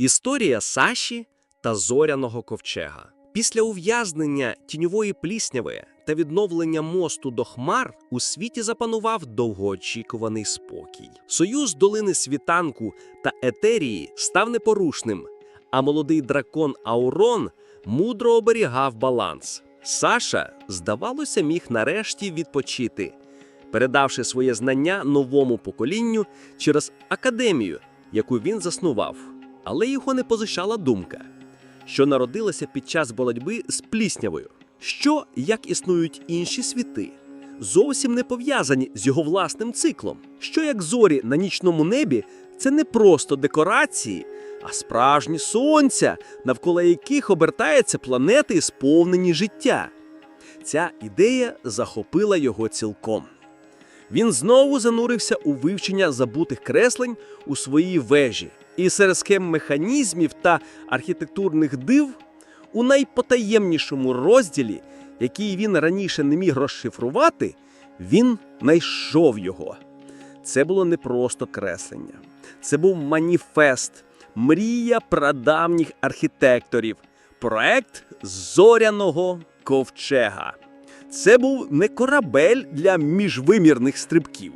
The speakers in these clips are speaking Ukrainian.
Історія Саші та зоряного ковчега. Після ув'язнення тіньової плісняви та відновлення мосту до хмар у світі запанував довгоочікуваний спокій. Союз долини світанку та етерії став непорушним, а молодий дракон Аурон мудро оберігав баланс. Саша, здавалося, міг нарешті відпочити, передавши своє знання новому поколінню через академію, яку він заснував. Але його не позичала думка, що народилася під час боротьби з пліснявою, що, як існують інші світи, зовсім не пов'язані з його власним циклом, що як зорі на нічному небі це не просто декорації, а справжні сонця, навколо яких обертаються планети, сповнені життя. Ця ідея захопила його цілком. Він знову занурився у вивчення забутих креслень у своїй вежі, і серед схем механізмів та архітектурних див у найпотаємнішому розділі, який він раніше не міг розшифрувати, він знайшов його. Це було не просто креслення, це був маніфест, мрія прадавніх архітекторів, проект зоряного ковчега. Це був не корабель для міжвимірних стрибків.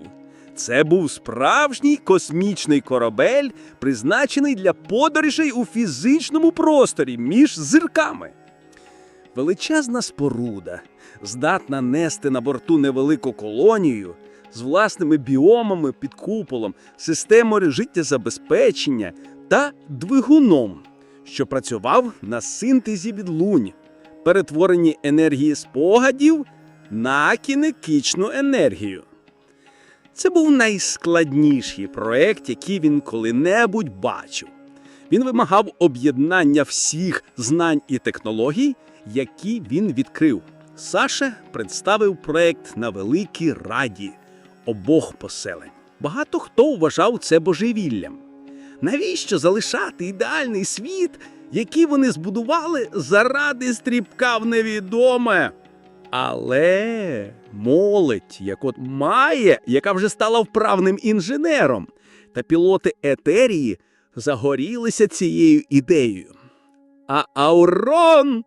Це був справжній космічний корабель, призначений для подорожей у фізичному просторі між зірками. Величезна споруда, здатна нести на борту невелику колонію з власними біомами під куполом, системою життєзабезпечення та двигуном, що працював на синтезі відлунь, перетворенні енергії спогадів на кінетичну енергію. Це був найскладніший проект, який він коли-небудь бачив. Він вимагав об'єднання всіх знань і технологій, які він відкрив. Саша представив проект на великій раді обох поселень. Багато хто вважав це божевіллям. Навіщо залишати ідеальний світ, який вони збудували заради стрібка в невідоме? Але молодь, як от має, яка вже стала вправним інженером, та пілоти етерії загорілися цією ідеєю. А Аурон,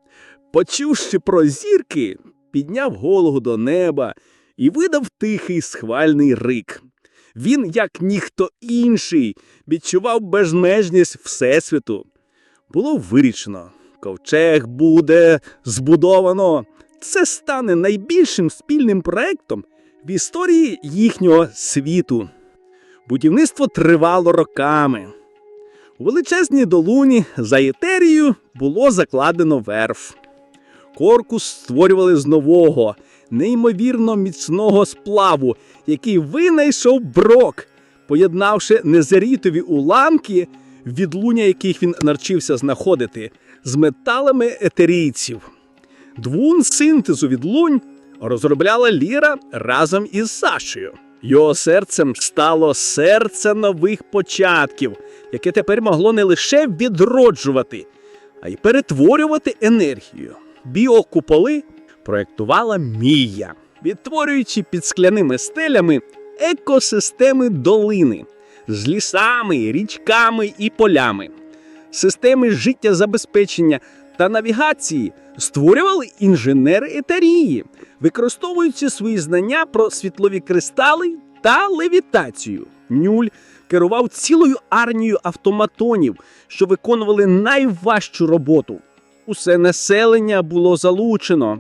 почувши про зірки, підняв голову до неба і видав тихий схвальний рик. Він, як ніхто інший, відчував безмежність Всесвіту. Було вирішено, ковчег буде збудовано. Це стане найбільшим спільним проектом в історії їхнього світу. Будівництво тривало роками. У величезній долуні за етерією було закладено верф. Коркус створювали з нового, неймовірно міцного сплаву, який винайшов брок, поєднавши незарітові уламки, відлуння яких він навчився знаходити, з металами етерійців. Двун синтезу відлунь розробляла Ліра разом із Сашею. Його серцем стало серце нових початків, яке тепер могло не лише відроджувати, а й перетворювати енергію. Біокуполи проєктувала Мія, відтворюючи під скляними стелями екосистеми долини з лісами, річками і полями. Системи життєзабезпечення та навігації створювали інженери етерії, використовуючи свої знання про світлові кристали та левітацію. Нюль керував цілою армією автоматонів, що виконували найважчу роботу. Усе населення було залучено.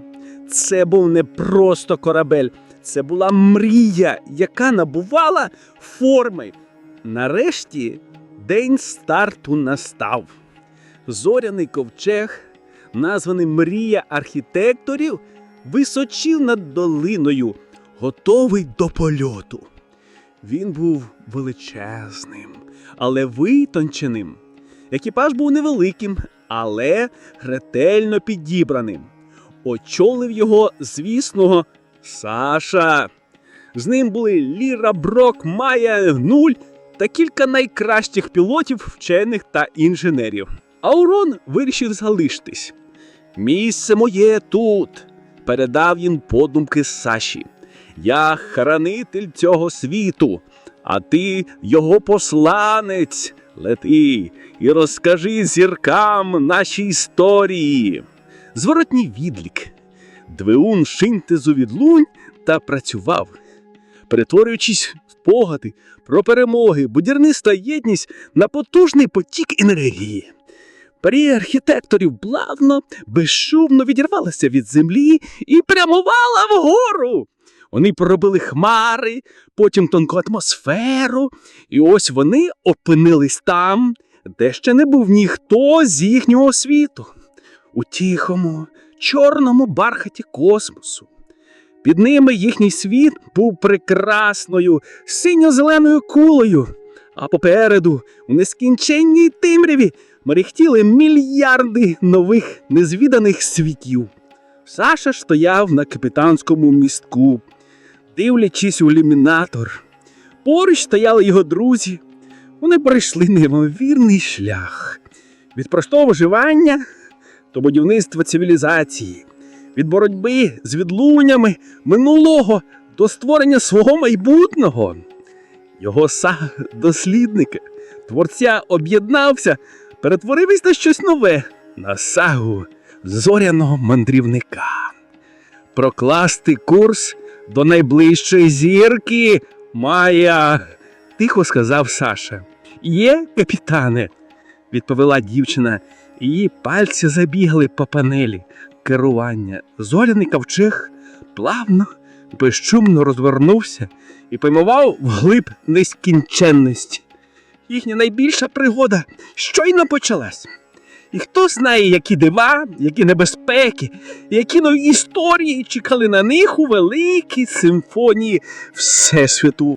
Це був не просто корабель, це була мрія, яка набувала форми. Нарешті день старту настав. Зоряний ковчег, названий Мрія архітекторів, височив над долиною, готовий до польоту. Він був величезним, але витонченим. Екіпаж був невеликим, але ретельно підібраним. Очолив його, звісного, Саша. З ним були Ліра Брок, Майя, Нуль та кілька найкращих пілотів, вчених та інженерів. Аурон вирішив залишитись. Місце моє тут, передав він подумки Саші. Я хранитель цього світу, а ти його посланець, Лети і розкажи зіркам наші історії. Зворотній відлік. Двеун шинтезу відлунь та працював, перетворюючись в спогади про перемоги, будівництва єдність на потужний потік енергії. Парія архітекторів плавно, безшумно відірвалася від землі і прямувала вгору. Вони проробили хмари, потім тонку атмосферу, і ось вони опинились там, де ще не був ніхто з їхнього світу, у тихому, чорному бархаті космосу. Під ними їхній світ був прекрасною синьо-зеленою кулею, а попереду, у нескінченній темряві, мерехтіли мільярди нових незвіданих світів. Саша стояв на капітанському містку, дивлячись у ілюмінатор. Поруч стояли його друзі. Вони пройшли неймовірний шлях від простого виживання до будівництва цивілізації, від боротьби з відлуннями минулого до створення свого майбутнього. Його сага дослідника, творця об'єднався, перетворився на щось нове, на сагу зоряного мандрівника. Прокласти курс до найближчої зірки Майя, тихо сказав Саша. Є, капітане, відповіла дівчина, її пальці забігли по панелі керування. Зоряний ковчег плавно, безшумно розвернувся і поймував вглиб нескінченності. Їхня найбільша пригода щойно почалась. І хто знає, які дива, які небезпеки, які нові історії чекали на них у великій симфонії Всесвіту.